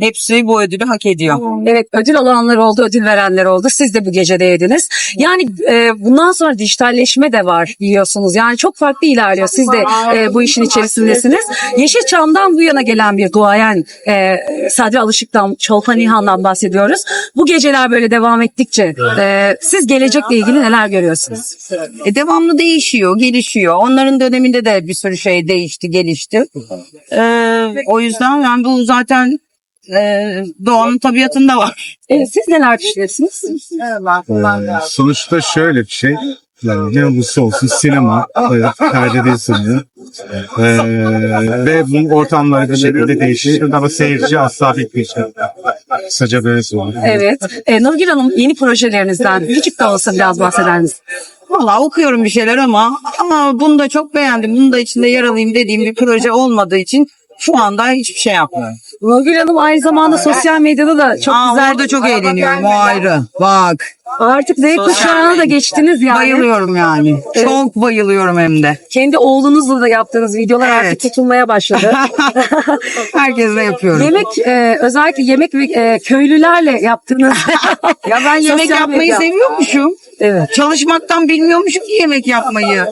Hepsi bu ödülü hak ediyor. Evet ödül alanlar oldu, ödül verenler oldu. Siz de bu gecedeydiniz. Yani e, bundan sonra dijitalleşme de var biliyorsunuz. Yani çok farklı ilerliyor. Siz de e, bu işin içerisindesiniz. Yeşilçam'dan bu yana gelen bir duayen e, Sadri Alışık'tan, Çolpan İlhan'dan bahsediyoruz. Bu geceler böyle devam ettikçe e, siz gelecekle ilgili neler görüyorsunuz? E, devamlı değişiyor, gelişiyor. Onların döneminde de bir sürü şey değişti, gelişti. E, o yüzden yani bu zaten e, doğanın tabiatında var. E, siz neler düşünüyorsunuz? Ee, sonuçta şöyle bir şey. Yani ne olursa olsun sinema e, kaydediği sanıyor. Ee, ve bu ortamları bir şekilde değişir ama seyirci asla bitmeyecek. Kısaca böyle söyleyeyim. Evet. E, Nurgül Hanım yeni projelerinizden küçük de olsa biraz bahseder misiniz? Valla okuyorum bir şeyler ama ama bunu da çok beğendim. Bunu da içinde yer alayım dediğim bir proje olmadığı için şu anda hiçbir şey yapmıyorum. Nurgül Hanım aynı zamanda sosyal medyada da çok Aa, güzel. orada çok eğleniyorum o ayrı. Bak Artık Z kuşağına da geçtiniz yani. bayılıyorum yani. Çok bayılıyorum hem de. Kendi oğlunuzla da yaptığınız videolar artık Evet. tutulmaya başladı. Herkesle yapıyorum. yemek e, özellikle yemek ve e, köylülerle yaptığınız. Ya ben yemek Sosyal yapmayı medya. seviyormuşum. evet. Çalışmaktan bilmiyormuşum ki yemek yapmayı.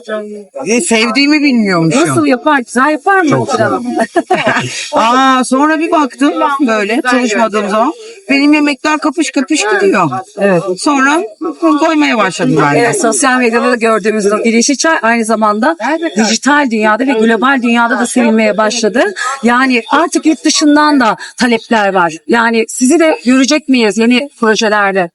E, sevdiğimi bilmiyormuşum. Nasıl yapar? Güzel yapar mı Hanım? Aa sonra bir baktım böyle çalışmadığım zaman benim yemekler kapış kapış gidiyor. Evet. Sonra koymaya başladım ben de. Evet, sosyal medyada da gördüğümüz Nurgül Yeşilçay aynı zamanda dijital dünyada ve global dünyada da sevilmeye başladı. Yani artık yurt dışından da talepler var. Yani sizi de görecek miyiz yeni projelerde?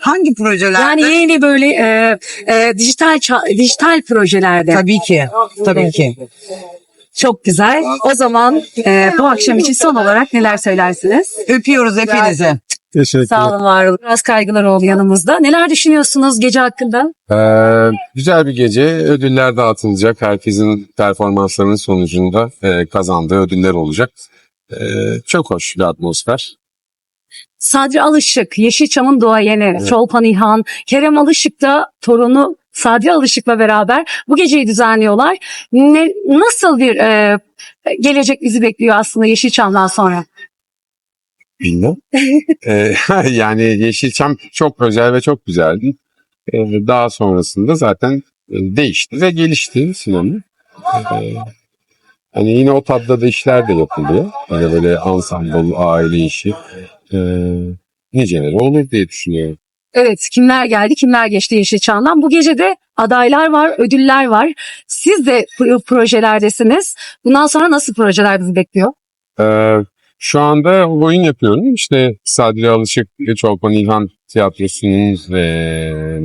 Hangi projeler? Yani yeni böyle e, e, dijital ça- dijital projelerde. Tabii ki. Tabii ki. Çok güzel. O zaman e, bu akşam için son olarak neler söylersiniz? Öpüyoruz hepinizi. Teşekkür Sağ olun, var olun. Biraz kaygılar oldu yanımızda. Neler düşünüyorsunuz gece hakkında? Ee, güzel bir gece. Ödüller dağıtılacak. Herkesin performanslarının sonucunda e, kazandığı ödüller olacak. Ee, çok hoş bir atmosfer. Sadri Alışık, Yeşilçam'ın doğayeni, Çolpan İlhan, Kerem Alışık da torunu Sadri Alışık'la beraber bu geceyi düzenliyorlar. Ne, nasıl bir e, gelecek bizi bekliyor aslında Yeşilçam'dan sonra? Bilmem. Ee, yani Yeşilçam çok özel ve çok güzeldi. Ee, daha sonrasında zaten e, değişti ve gelişti sinema. Ee, hani yine o tadda da işler de yapılıyor. Hani böyle ensemble, aile işi. Ee, niceleri olur diye düşünüyorum. Evet, kimler geldi, kimler geçti Yeşilçam'dan? Bu gece de adaylar var, ödüller var. Siz de pro- projelerdesiniz. Bundan sonra nasıl projeler bizi bekliyor? Ee, şu anda oyun yapıyorum. İşte Sadri Alışık Çolpan İlhan Tiyatrosu'nun ve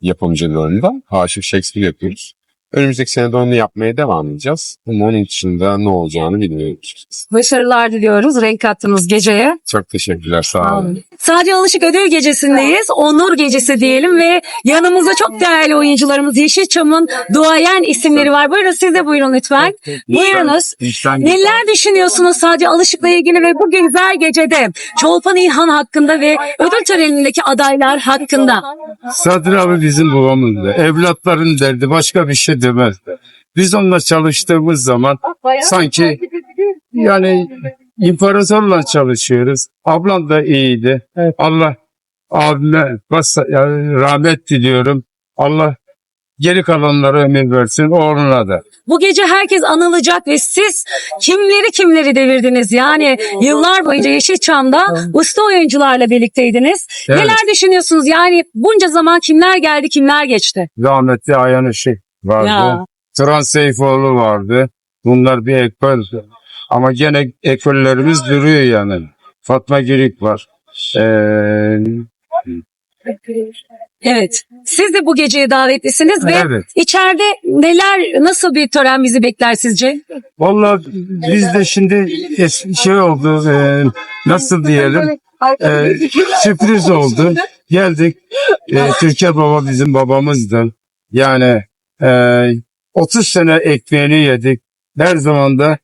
yapımcılığında Aşık Shakespeare yapıyoruz. Önümüzdeki sene de onu yapmaya devam edeceğiz. Ama onun dışında ne olacağını bilmiyorum. açıkçası. Başarılar diliyoruz. Renk kattınız geceye. Çok teşekkürler. Sağ olun. Sadece Alışık Ödül Gecesi'ndeyiz. Onur Gecesi diyelim ve yanımızda çok değerli oyuncularımız Yeşilçam'ın duayen isimleri var. Buyurun siz de buyurun lütfen. Buyurunuz. Neler düşünüyorsunuz sadece Alışık'la ilgili ve bu güzel gecede Çolpan İlhan hakkında ve ödül törenindeki adaylar hakkında? Sadri abi bizim babamızdı. Evlatların derdi başka bir şey demezdi. Biz onunla çalıştığımız zaman sanki yani imparatorla çalışıyoruz. Ablam da iyiydi. Allah abime bas, yani rahmet diliyorum. Allah geri kalanlara ömür versin oğluna da. Bu gece herkes anılacak ve siz kimleri kimleri devirdiniz? Yani yıllar boyunca Yeşilçam'da usta oyuncularla birlikteydiniz. Evet. Neler düşünüyorsunuz? Yani bunca zaman kimler geldi, kimler geçti? Rahmetli Ayhan Işık vardı. Ya. Turan Seyfoğlu vardı. Bunlar bir ekol. Ama gene ekollerimiz duruyor yani. Fatma Girik var. Ee, Evet. Siz de bu geceye davetlisiniz ve evet. içeride neler, nasıl bir tören bizi bekler sizce? Vallahi biz de şimdi es- şey oldu. e, nasıl diyelim? E, sürpriz oldu. Geldik. E, Türker Baba bizim babamızdı. Yani e, 30 sene ekmeğini yedik. Her zaman da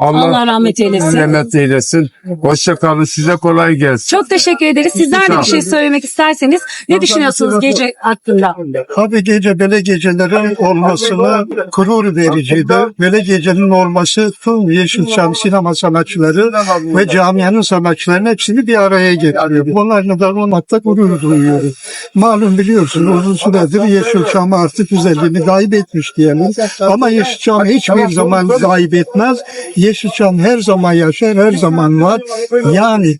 Allah, Allah rahmet eylesin. rahmet eylesin. Hoşça kalın. Size kolay gelsin. Çok teşekkür ederiz. Sizler de bir şey söylemek isterseniz ne düşünüyorsunuz gece hakkında? Abi gece böyle gecelerin olmasına gurur vericiydi. Böyle gecenin olması tüm Yeşilçam sinema sanatçıları ve camianın sanatçılarının hepsini bir araya getiriyor. Bunlarla da olmakta gurur duyuyoruz. Malum biliyorsun uzun süredir Yeşilçam artık güzelliğini kaybetmiş diyelim. Ama Yeşilçam hiçbir zaman kaybetmez. Yeşilçam her zaman yaşar, her zaman var. Yani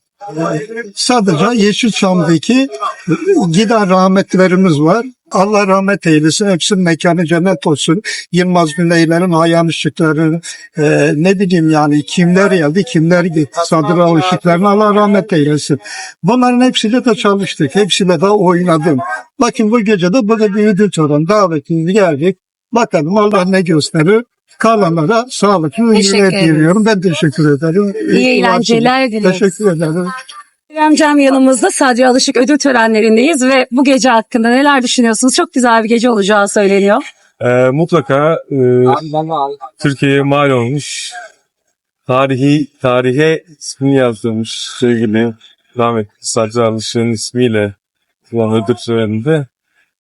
sadece Yeşilçam'daki giden rahmetlerimiz var. Allah rahmet eylesin. Hepsinin mekanı cennet olsun. Yılmaz Güneyler'in ayağın ışıkları e, ne bileyim yani kimler geldi kimler gitti. Sadır ışıklarına Allah rahmet eylesin. Bunların hepsiyle de çalıştık. Hepsiyle de oynadım. Bakın bu gece de burada bir ödül töreni davetiniz geldik. Bakalım Allah ne gösterir. Kalanlara sağlıklı iyiliğler ederim. diliyorum. Ben teşekkür ederim. İyi eğlenceler diliyoruz. Teşekkür ederim. Cem yanımızda Sadri Alışık ödül törenlerindeyiz ve bu gece hakkında neler düşünüyorsunuz? Çok güzel bir gece olacağı söyleniyor. Ee, mutlaka e, Türkiye'ye mal olmuş tarihi tarihe ismini yazdırmış sevgili rahmetli Sadri Alışık'ın ismiyle yapılan ödül töreninde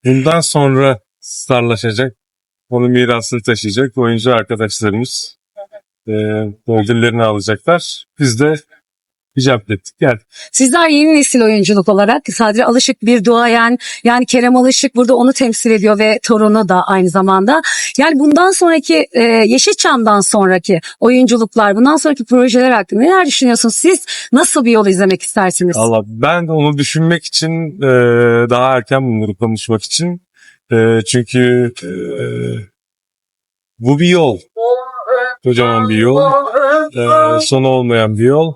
bundan sonra starlaşacak onun mirasını taşıyacak oyuncu arkadaşlarımız e, ödüllerini alacaklar. Biz de icap ettik. Geldik. Sizler yeni nesil oyunculuk olarak Sadri Alışık bir duayen yani Kerem Alışık burada onu temsil ediyor ve torunu da aynı zamanda. Yani bundan sonraki e, Yeşilçam'dan sonraki oyunculuklar bundan sonraki projeler hakkında neler düşünüyorsunuz? Siz nasıl bir yol izlemek istersiniz? Allah ben de onu düşünmek için e, daha erken bunları konuşmak için e, çünkü e, bu bir yol. Kocaman bir yol. E, sonu olmayan bir yol.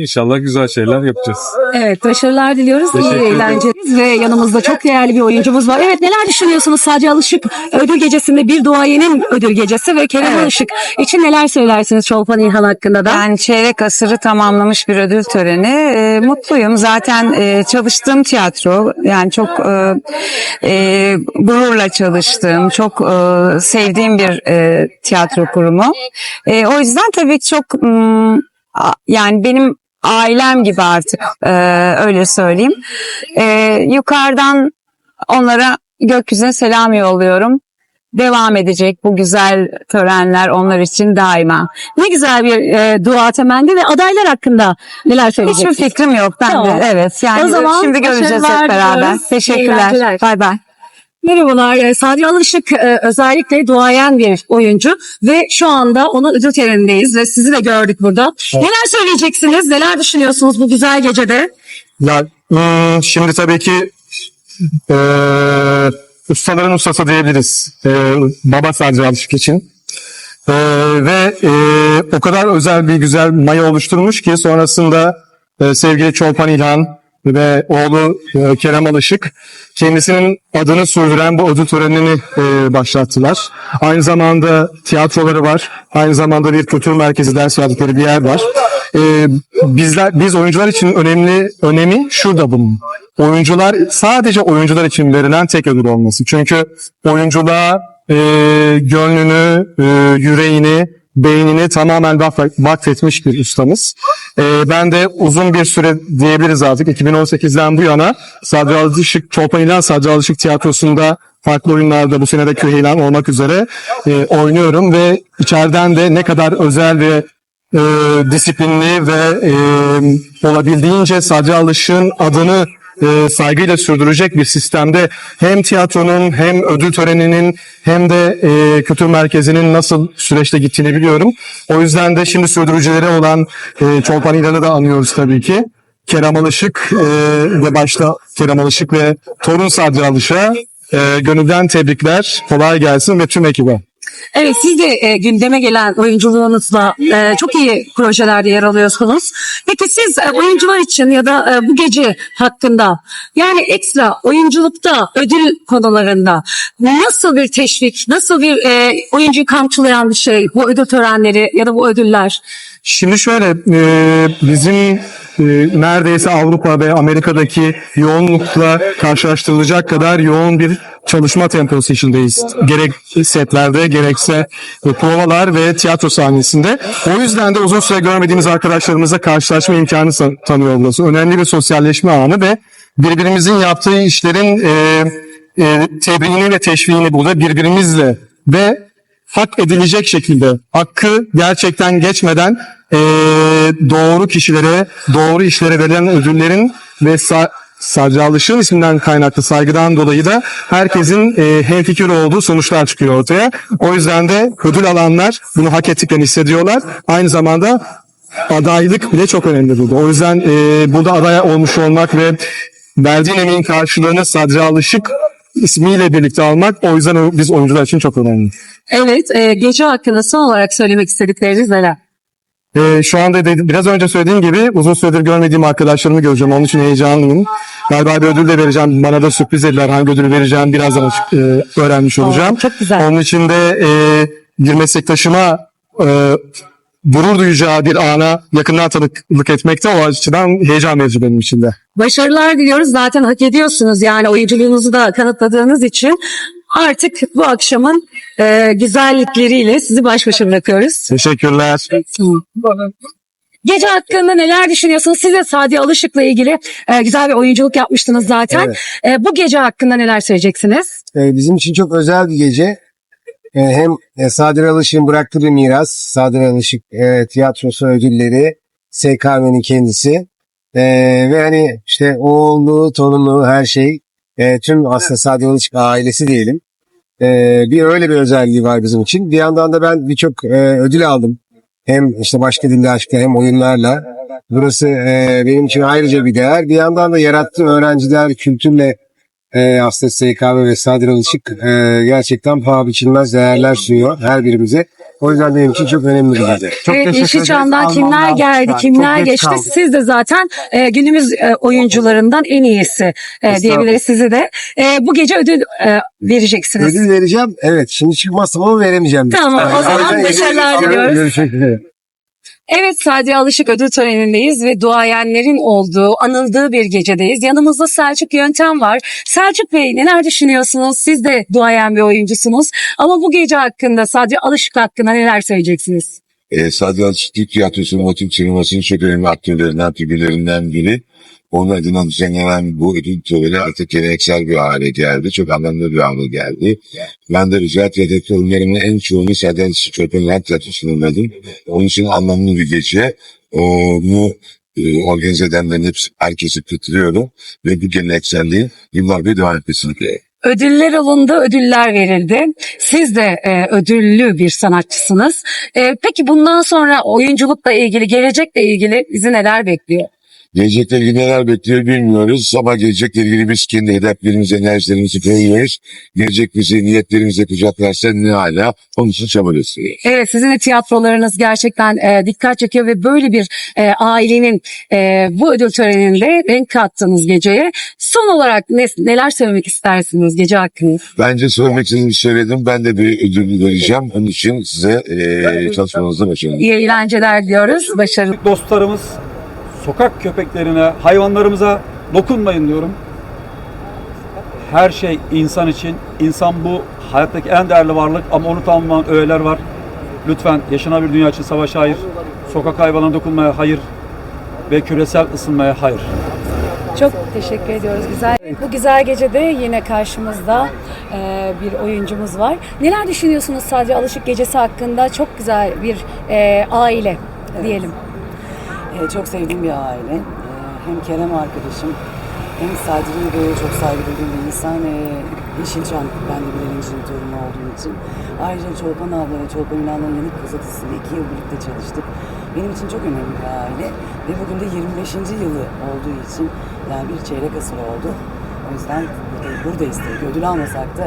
İnşallah güzel şeyler yapacağız. Evet başarılar diliyoruz. İyi Teşekkür ederim. eğlenceler. Ve yanımızda çok değerli bir oyuncumuz var. Evet neler düşünüyorsunuz Sadri Alışık ödül gecesinde bir duayenin ödül gecesi ve Kerem Evet. Alışık için neler söylersiniz Çolpan İlhan hakkında da? Ben çeyrek asırı tamamlamış bir ödül töreni. Ee, mutluyum. Zaten e, çalıştığım tiyatro yani çok e, e, gururla çalıştığım, çok e, sevdiğim bir e, tiyatro kurumu. E, o yüzden tabii çok mm, a- yani benim ailem gibi artık e, öyle söyleyeyim. E, yukarıdan onlara gökyüzüne selam yolluyorum. Devam edecek bu güzel törenler onlar için daima. Ne güzel bir e, dua temenni ve adaylar hakkında neler Hiçbir söyleyeceksiniz? fikrim yok. Ben Tamam. de evet. Yani O zaman şimdi göreceğiz hep beraber. diliyoruz. İyi Teşekkürler. Bay bay. Merhabalar. e, Sadri Alışık e, özellikle duayen bir oyuncu ve şu anda onun ödül törenindeyiz ve sizi de gördük burada. Neler söyleyeceksiniz? Neler düşünüyorsunuz bu güzel gecede? Ya hmm, şimdi tabii ki eee ustaların ustası diyebiliriz. Eee Baba Sadri Alışık için. Eee, ve eee, o kadar özel bir güzel maya oluşturmuş ki sonrasında eee, sevgili Çolpan İlhan ve oğlu eee, Kerem Alışık kendisinin adını sürdüren bu ödül törenini eee, başlattılar. Aynı zamanda tiyatroları var. Aynı zamanda bir kültür merkezi ders verdikleri bir yer var. Eee, bizler biz oyuncular için önemli önemi şurada bunun. Oyuncular sadece oyuncular için verilen tek ödül olması. Çünkü oyunculuğa eee, gönlünü, eee, yüreğini, beynini tamamen vakf- vakfetmiş bir ustamız. Eee, ben de uzun bir süre diyebiliriz artık 2018'den bu yana Sadri Alışık, Çolpan İlhan Sadri Alışık Tiyatrosu'nda farklı oyunlarda bu sene de Küheylan olmak üzere eee, oynuyorum ve içeriden de ne kadar özel ve e, disiplinli ve e, olabildiğince Sadri Alışık'ın adını e, saygıyla sürdürecek bir sistemde hem tiyatronun hem ödül töreninin hem de e, kültür merkezinin nasıl süreçte gittiğini biliyorum. O yüzden de şimdi sürdürücüleri olan e, Çolpan İlhan'ı da anıyoruz tabii ki. Kerem Alışık e, ve başta Kerem Alışık ve torun Sadri Alışık'a e, gönülden tebrikler, kolay gelsin ve tüm ekibe. Evet siz de e, gündeme gelen oyunculuğunuzla e, çok iyi projelerde yer alıyorsunuz. Peki siz e, oyuncular için ya da e, bu gece hakkında yani ekstra oyunculukta ödül konularında nasıl bir teşvik, nasıl bir e, oyuncuyu kamçılayan bir şey bu ödül törenleri ya da bu ödüller? Şimdi şöyle e, bizim e, neredeyse Avrupa ve Amerika'daki yoğunlukla karşılaştırılacak kadar yoğun bir çalışma temposu içindeyiz. Gerek setlerde gerekse e, provalar ve tiyatro sahnesinde. O yüzden de uzun süre görmediğimiz arkadaşlarımızla karşılaşma imkanı tanıyor olması. Önemli bir sosyalleşme anı ve birbirimizin yaptığı işlerin e, e, tebriğini ve teşviğini burada birbirimizle ve hak edilecek şekilde hakkı gerçekten geçmeden e, doğru kişilere, doğru işlere verilen ödüllerin ve sa- Sadece Alışık'ın isminden kaynaklı saygıdan dolayı da herkesin e, hemfikir olduğu sonuçlar çıkıyor ortaya. O yüzden de ödül alanlar bunu hak ettiklerini hissediyorlar. Aynı zamanda adaylık bile çok önemli burada. O yüzden e, burada aday olmuş olmak ve verdiğin emeğin karşılığını Sadri Alışık ismiyle birlikte almak o yüzden biz oyuncular için çok önemli. Evet, e, gece hakkında son olarak söylemek istedikleriniz neler? Ee, şu anda dedim, biraz önce söylediğim gibi uzun süredir görmediğim arkadaşlarımı göreceğim. Onun için heyecanlıyım. Galiba bir ödül de vereceğim. Bana da sürpriz dediler. Hangi ödülü vereceğim birazdan açık, e, öğrenmiş olacağım. Aa, çok güzel. Onun için de e, bir meslektaşıma e, gurur duyacağı bir ana yakından tanıklık etmekte o açıdan heyecan verici benim için de. Başarılar diliyoruz. Zaten hak ediyorsunuz. Yani oyunculuğunuzu da kanıtladığınız için artık bu akşamın e, güzellikleriyle sizi baş başa bırakıyoruz. Teşekkürler. Gece hakkında neler düşünüyorsunuz? Siz de Sadi Alışık'la ilgili e, güzel bir oyunculuk yapmıştınız zaten. E, bu gece hakkında neler söyleyeceksiniz? Ee, bizim için çok özel bir gece. Ee, hem e, Sadir Alışık'ın bıraktığı bir miras, Sadir Alışık e, tiyatrosu ödülleri, SKM'nin kendisi Ee, ve hani işte oğlu, torunu, her şey e, tüm aslında Sadir Alışık ailesi diyelim. Ee, bir öyle bir özelliği var bizim için. Bir yandan da ben birçok e, ödül aldım. Hem işte başka dilde aşkta hem oyunlarla. Burası e, benim için ayrıca bir değer. Bir yandan da yarattığı öğrenciler kültürle e, aslında SKB ve Sadir Alışık e, gerçekten paha biçilmez değerler sunuyor her birimize. O yüzden benim için çok önemli bir gece. evet, Yeşilçam'dan kimler geldi, kimler geçti? Siz de zaten e, günümüz e, oyuncularından en iyisi e, diyebiliriz sizi de. E, bu gece ödül e, vereceksiniz. Ödül vereceğim. Evet şimdi çıkmazsam ama veremeyeceğim. Tamam, o zaman başarılar diliyoruz. Görüşmek üzere. Evet Sadi Alışık ödül törenindeyiz ve duayenlerin olduğu, anıldığı bir gecedeyiz. Yanımızda Selçuk Yöntem var. Selçuk Bey neler düşünüyorsunuz? Siz de duayen bir oyuncusunuz. Ama bu gece hakkında, Sadi Alışık hakkında neler söyleyeceksiniz? E, Sadri Alışık Türk Tiyatrosu motif sinemasının çok önemli aktörlerinden, figürlerinden biri. Onun adına düzenlenen bu ödül töreni artık geleneksel bir hale geldi. Çok anlamlı bir hale geldi. Ben de rica tiyatro oyunlarımın en çoğunu Çöpen Tiyatrosu'nda oynadım. Onun için anlamlı bir gece. Onu e, organize edenlerin hepsi, herkesi kutluyorum. Ve bu gelenekselliği yıllardır devam etmesini. Ödüller alındı, ödüller verildi. Siz de e, ödüllü bir sanatçısınız. E, peki bundan sonra oyunculukla ilgili, gelecekle ilgili bizi neler bekliyor? Gelecekle ilgili neler bekliyor bilmiyoruz ama gelecekle ilgili biz kendi hedeflerimizi, enerjilerimizi koyuyoruz. Gelecek bizi niyetlerimize kucaklarsa ne hala onun için çaba gösteriyoruz. Evet sizin de tiyatrolarınız gerçekten e, dikkat çekiyor ve böyle bir e, ailenin e, bu ödül töreninde renk kattığınız geceye. Son olarak ne, neler söylemek istersiniz gece hakkında? Bence söylemek istediğimi söyledim. Ben de bir ödül vereceğim. Onun için size e, çalışmanızda başarılar. İyi eğlenceler diyoruz. Başarılı. dostlarımız sokak köpeklerine, hayvanlarımıza dokunmayın diyorum. Her şey insan için. İnsan bu hayattaki en değerli varlık ama onu tamamlayan öğeler var. Lütfen yaşanabilir dünya için savaşa hayır, sokak hayvanlarına dokunmaya hayır ve küresel ısınmaya hayır. Çok teşekkür ediyoruz. Güzel. Bu güzel gecede yine karşımızda e, bir oyuncumuz var. Neler düşünüyorsunuz sadece Alışık Gecesi hakkında? Çok güzel bir e, aile diyelim. Ee, çok sevdiğim bir aile. Ee, hem Kerem arkadaşım hem Sadri'yi de çok saygı duyduğum bir insan. Ee, Yeşilçam, ben de Bilal İnci'nin torunu olduğum için. Ayrıca Çolpan abla ve Çolpan Ünal'ın Yanık Kız iki yıl birlikte çalıştık. Benim için çok önemli bir aile. Ve bugün de 25. yılı olduğu için yani bir çeyrek asır oldu. O yüzden burada- buradayız tabii. Ödül almasak da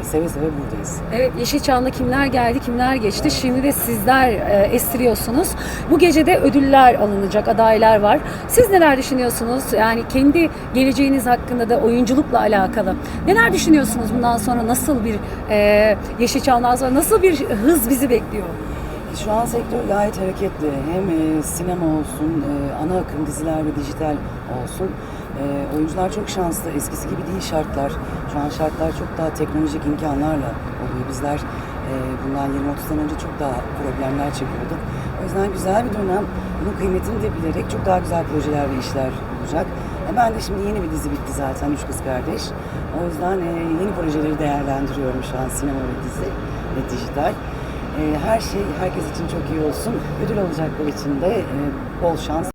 e, seve seve buradayız. Evet Yeşilçam'da kimler geldi kimler geçti şimdi de sizler e, estiriyorsunuz. Bu gecede ödüller alınacak adaylar var. Siz neler düşünüyorsunuz? Yani kendi geleceğiniz hakkında da oyunculukla alakalı. Neler düşünüyorsunuz bundan sonra nasıl bir e, Yeşilçam'dan sonra nasıl bir hız bizi bekliyor? Şu an sektör gayet hareketli. Hem e, sinema olsun, e, ana akım diziler ve dijital olsun. E, oyuncular çok şanslı. Eskisi gibi değil şartlar. Şu an şartlar çok daha teknolojik imkanlarla oluyor. Bizler e, bundan 20-30 sene önce çok daha problemler çekiyorduk. O yüzden güzel bir dönem. Bunun kıymetini de bilerek çok daha güzel projeler ve işler olacak. E, ben de şimdi yeni bir dizi bitti zaten Üç Kız Kardeş. O yüzden e, yeni projeleri değerlendiriyorum şu an sinema ve dizi ve dijital. E, her şey herkes için çok iyi olsun. Ödül alacaklar için de e, bol şans.